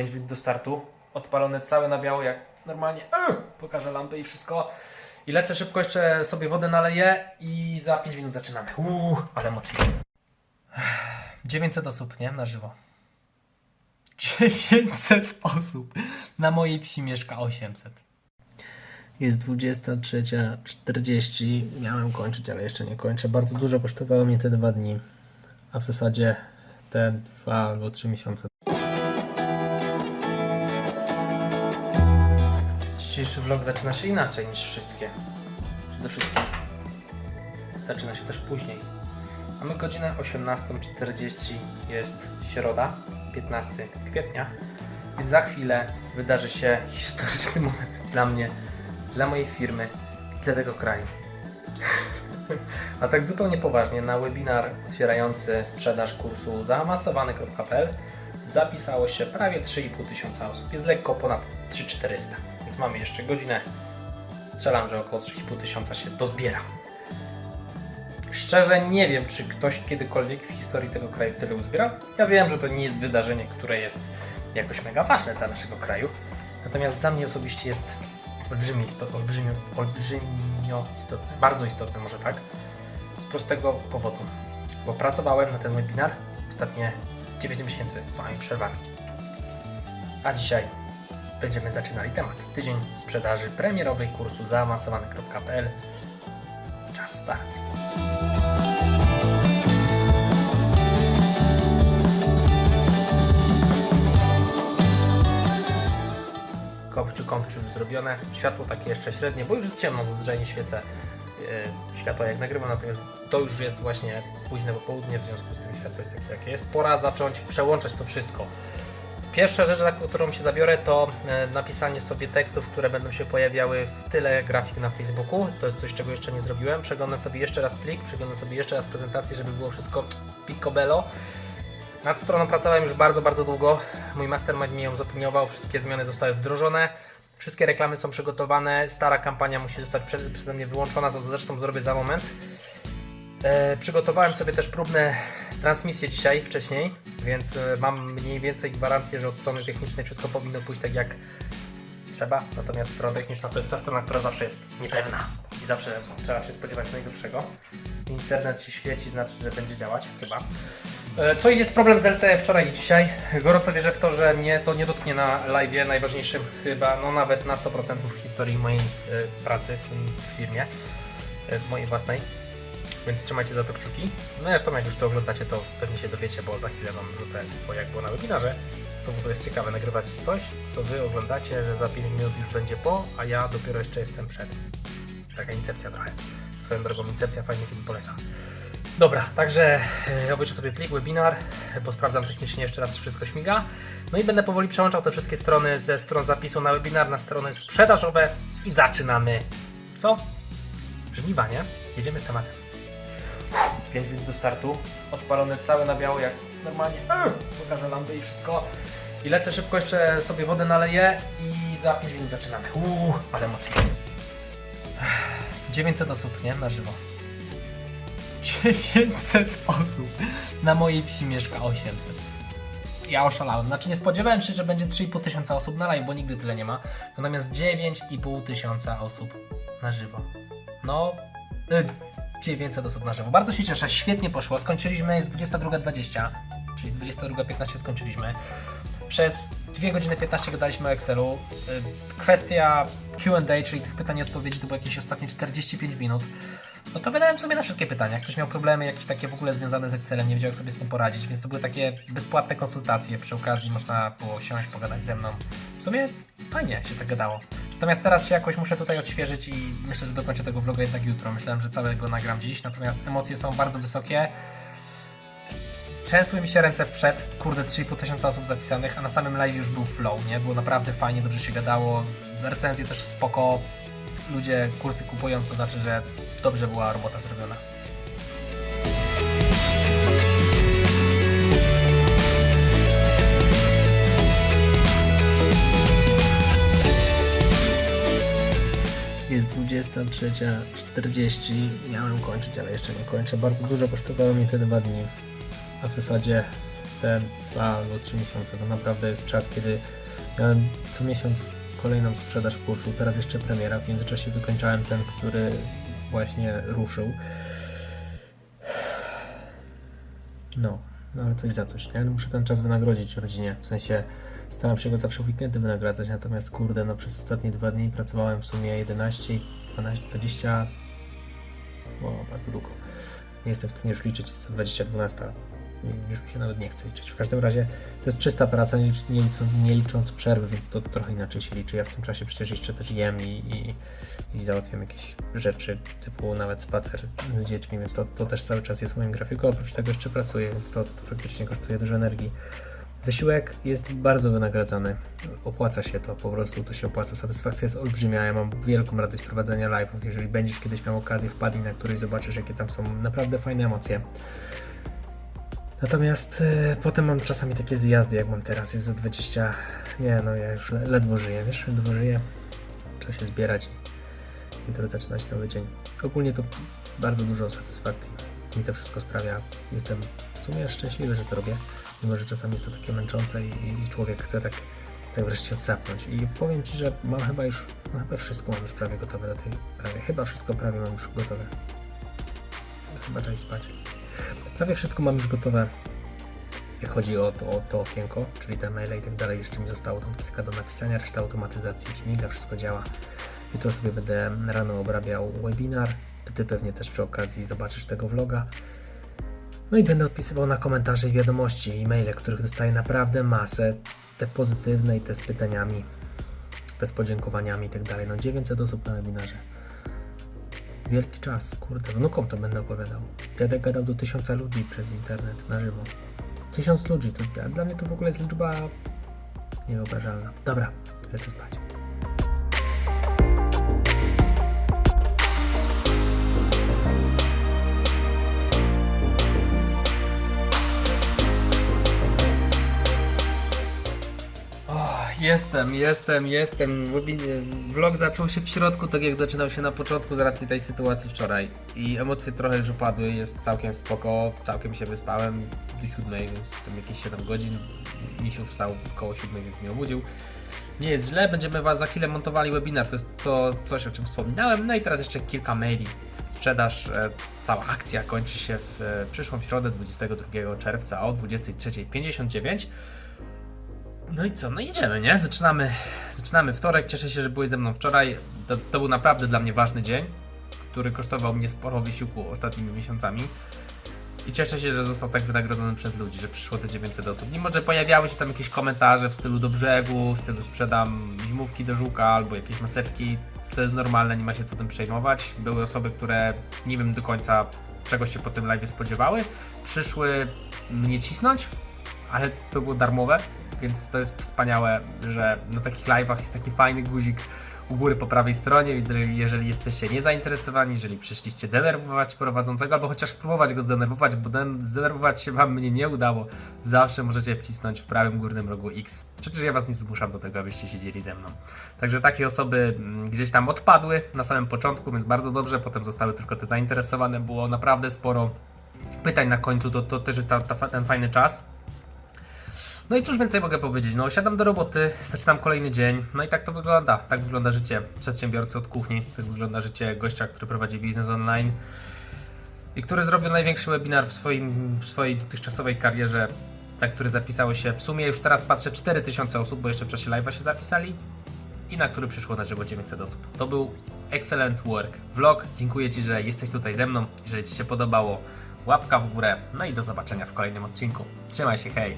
5 minut do startu. Odpalone całe na biało, jak normalnie. Yy, pokażę lampy i wszystko. I lecę szybko, jeszcze sobie wodę naleję i za 5 minut zaczynamy. Uuu, ale emocje. 900 osób, nie? Na żywo. 900 osób. Na mojej wsi mieszka 800. Jest 23.40. Miałem kończyć, ale jeszcze nie kończę. Bardzo dużo kosztowały mnie te dwa dni. A w zasadzie te dwa albo trzy miesiące. Dzisiejszy vlog zaczyna się inaczej niż wszystkie. Przede wszystkim zaczyna się też później. Mamy godzinę 18.40, jest środa, 15 kwietnia i za chwilę wydarzy się historyczny moment dla mnie, dla mojej firmy i dla tego kraju. A tak zupełnie poważnie, na webinar otwierający sprzedaż kursu zaawansowany.pl zapisało się prawie 3,5 tysiąca osób. Jest lekko ponad 3400, więc mamy jeszcze godzinę. Strzelam, że około 3,5 tysiąca się dozbiera. Szczerze nie wiem, czy ktoś kiedykolwiek w historii tego kraju tyle uzbierał. Ja wiem, że to nie jest wydarzenie, które jest jakoś mega ważne dla naszego kraju. Natomiast dla mnie osobiście jest olbrzymie istotne, olbrzymio, olbrzymio istotne, bardzo istotne może tak, z prostego powodu, bo pracowałem na ten webinar ostatnie 9 miesięcy z moimi przerwami. A dzisiaj będziemy zaczynali temat. Tydzień sprzedaży premierowej kursu zaawansowany.pl. Czas start. kopciu, kopciu zrobione. Światło takie jeszcze średnie, bo już jest ciemno, zazwyczaj nie świecę yy, światła jak nagrywam, natomiast to już jest właśnie późne popołudnie, w związku z tym światło jest takie jakie jest. Pora zacząć przełączać to wszystko. Pierwsza rzecz, za którą się zabiorę, to e, napisanie sobie tekstów, które będą się pojawiały w tyle grafik na Facebooku. To jest coś, czego jeszcze nie zrobiłem. Przeglądam sobie jeszcze raz plik, przeglądam sobie jeszcze raz prezentację, żeby było wszystko picobello. Nad stroną pracowałem już bardzo, bardzo długo. Mój mastermind mi ją zopiniował, wszystkie zmiany zostały wdrożone. Wszystkie reklamy są przygotowane, stara kampania musi zostać prze, przeze mnie wyłączona, co zresztą zrobię za moment. E, przygotowałem sobie też próbne transmisje dzisiaj, wcześniej, więc e, mam mniej więcej gwarancję, że od strony technicznej wszystko powinno pójść tak jak trzeba. Natomiast strona techniczna to jest ta strona, która zawsze jest niepewna i zawsze trzeba się spodziewać najgorszego. Internet się świeci, znaczy, że będzie działać chyba. E, Co jest problem z LTE wczoraj i dzisiaj? Gorąco wierzę w to, że mnie to nie dotknie na live, najważniejszym chyba, no nawet na 100% w historii mojej e, pracy w firmie, mojej własnej. Więc trzymajcie za to kciuki. No zresztą jak już to oglądacie, to pewnie się dowiecie, bo za chwilę Wam wrzucę info jak było na webinarze. To w ogóle jest ciekawe nagrywać coś, co Wy oglądacie, że za 5 minut już będzie po, a ja dopiero jeszcze jestem przed. Taka incepcja trochę. Swoją drogą incepcja, fajny film polecam. Dobra, także e, obejrzę sobie plik, webinar, e, posprawdzam technicznie jeszcze raz, czy wszystko śmiga. No i będę powoli przełączał te wszystkie strony ze stron zapisu na webinar na strony sprzedażowe i zaczynamy. Co? Żniwa, nie? Jedziemy z tematem. 5 minut do startu, odpalone całe na biało, jak normalnie. Yy, pokażę lampy i wszystko. I lecę szybko, jeszcze sobie wodę naleję i za 5 minut zaczynamy. Uuu, ale emocje. 900 osób, nie? Na żywo. 900 osób. Na mojej wsi mieszka 800. Ja oszalałem. Znaczy nie spodziewałem się, że będzie 3,5 tysiąca osób na live, bo nigdy tyle nie ma. Natomiast 9,5 tysiąca osób na żywo. No, y, 900 osób na żywo. Bardzo się cieszę, świetnie poszło. Skończyliśmy, jest 22.20, czyli 22.15 skończyliśmy. Przez 2 godziny 15 gadaliśmy o Excelu. Y, Kwestia Q&A, czyli tych pytań i odpowiedzi, to było jakieś ostatnie 45 minut. Odpowiadałem sobie na wszystkie pytania. Ktoś miał problemy jakieś takie w ogóle związane z Excelem, nie wiedział jak sobie z tym poradzić, więc to były takie bezpłatne konsultacje. Przy okazji można było siąść, pogadać ze mną. W sumie fajnie się tak gadało. Natomiast teraz się jakoś muszę tutaj odświeżyć i myślę, że dokończę tego vloga jednak jutro. Myślałem, że całego nagram dziś, natomiast emocje są bardzo wysokie. Trzęsły mi się ręce w przed, kurde 3,5 tysiąca osób zapisanych, a na samym live już był flow, nie? Było naprawdę fajnie, dobrze się gadało, recenzje też spoko, ludzie kursy kupują, to znaczy, że dobrze była robota zrobiona. 23.40. Miałem kończyć, ale jeszcze nie kończę. Bardzo dużo kosztowały mnie te dwa dni. A w zasadzie te dwa albo trzy miesiące. To naprawdę jest czas, kiedy miałem co miesiąc kolejną sprzedaż kursu, teraz jeszcze premiera. W międzyczasie wykończałem ten, który właśnie ruszył. No, no ale coś za coś, nie? No Muszę ten czas wynagrodzić rodzinie. W sensie staram się go zawsze w weekendy wynagradzać, natomiast kurde, no przez ostatnie dwa dni pracowałem w sumie 11, 12, 20, o, bardzo długo. Nie jestem w stanie już liczyć, jest to 20, 12. Nie- Już mi się nawet nie chce liczyć. W każdym razie to jest czysta praca, nie, licz, nie, licząc, nie licząc przerwy, więc to trochę inaczej się liczy. Ja w tym czasie przecież jeszcze też jem i, i, i załatwiam jakieś rzeczy, typu nawet spacer z dziećmi, więc to, to też cały czas jest w moim grafiku. Oprócz tego jeszcze pracuję, więc to faktycznie kosztuje dużo energii. Wysiłek jest bardzo wynagradzany. Opłaca się to po prostu, to się opłaca. Satysfakcja jest olbrzymia. Ja mam wielką radość prowadzenia live'ów. Jeżeli będziesz kiedyś miał okazję, wpadnij na któryś, zobaczysz, jakie tam są naprawdę fajne emocje. Natomiast e, potem mam czasami takie zjazdy, jak mam teraz, jest za 20. Nie, no ja już le- ledwo żyję, wiesz, ledwo żyję. Trzeba się zbierać i jutro zaczynać nowy dzień. Ogólnie to bardzo dużo satysfakcji mi to wszystko sprawia. Jestem w sumie szczęśliwy, że to robię, mimo że czasami jest to takie męczące i, i człowiek chce tak, tak wreszcie odsapnąć. I powiem Ci, że mam chyba już, chyba wszystko mam już prawie gotowe do tej, prawie, chyba wszystko prawie mam już gotowe. Chyba trzeba spać. Prawie wszystko mam już gotowe, jak chodzi o to, o to okienko, czyli te maile i tak dalej. Jeszcze mi zostało tam kilka do napisania, reszta automatyzacji śmiga, wszystko działa. Jutro sobie będę rano obrabiał webinar. Ty pewnie też przy okazji zobaczysz tego vloga. No i będę odpisywał na komentarze i wiadomości, e-maile, których dostaję naprawdę masę. Te pozytywne i te z pytaniami, te z podziękowaniami i tak dalej. No 900 osób na webinarze. Wielki czas, kurde, wnukom to będę opowiadał. Będę gadał do tysiąca ludzi przez internet na żywo. Tysiąc ludzi, to dla- dla mnie to w ogóle jest liczba niewyobrażalna. Dobra, lecę spać. Jestem, jestem, jestem. Webi- Vlog zaczął się w środku, tak jak zaczynał się na początku z racji tej sytuacji wczoraj. I emocje trochę już opadły, jest całkiem spoko, całkiem się wyspałem do siódmej, więc tam jakieś 7 godzin. Misiu wstał koło siódmej, więc mnie obudził. Nie jest źle, będziemy was za chwilę montowali webinar, to jest to coś, o czym wspominałem. No i teraz jeszcze kilka maili. Sprzedaż, e, cała akcja kończy się w e, przyszłą środę 22 czerwca o 23.59. No i co? No idziemy, nie? Zaczynamy, zaczynamy wtorek. Cieszę się, że byłeś ze mną wczoraj. To, to był naprawdę dla mnie ważny dzień, który kosztował mnie sporo wysiłku ostatnimi miesiącami. I cieszę się, że został tak wynagrodzony przez ludzi, że przyszło te 900 osób. Mimo, że pojawiały się tam jakieś komentarze w stylu do brzegu, w stylu sprzedam zimówki do żuka albo jakieś maseczki. To jest normalne, nie ma się co tym przejmować. Były osoby, które nie wiem do końca czego się po tym live spodziewały. Przyszły mnie cisnąć, ale to było darmowe, więc to jest wspaniałe, że na takich live'ach jest taki fajny guzik u góry po prawej stronie, więc jeżeli- jesteście niezainteresowani, jeżeli przyszliście denerwować prowadzącego, albo chociaż spróbować go zdenerwować, bo den- zdenerwować się wam mnie nie udało, zawsze możecie wcisnąć w prawym górnym rogu X. Przecież ja was nie zmuszam do tego, abyście siedzieli ze mną. Także takie osoby mm, gdzieś tam odpadły na samym początku, więc bardzo dobrze, potem zostały tylko te zainteresowane, było naprawdę sporo pytań na końcu, to, to też jest ta, ta, ten fajny czas. No i cóż więcej mogę powiedzieć? No, siadam do roboty, zaczynam kolejny dzień. No i tak to wygląda. Tak wygląda życie przedsiębiorcy od kuchni. Tak wygląda życie gościa, który prowadzi biznes online i który zrobił największy webinar w, swoim, w swojej dotychczasowej karierze, na który zapisało się w sumie już teraz patrzę 4000 osób, bo jeszcze w czasie live'a się zapisali i na który przyszło na żywo 900 osób. To był excellent work vlog. Dziękuję Ci, że jesteś tutaj ze mną. Jeżeli Ci się podobało, łapka w górę. No i do zobaczenia w kolejnym odcinku. Trzymaj się, hej!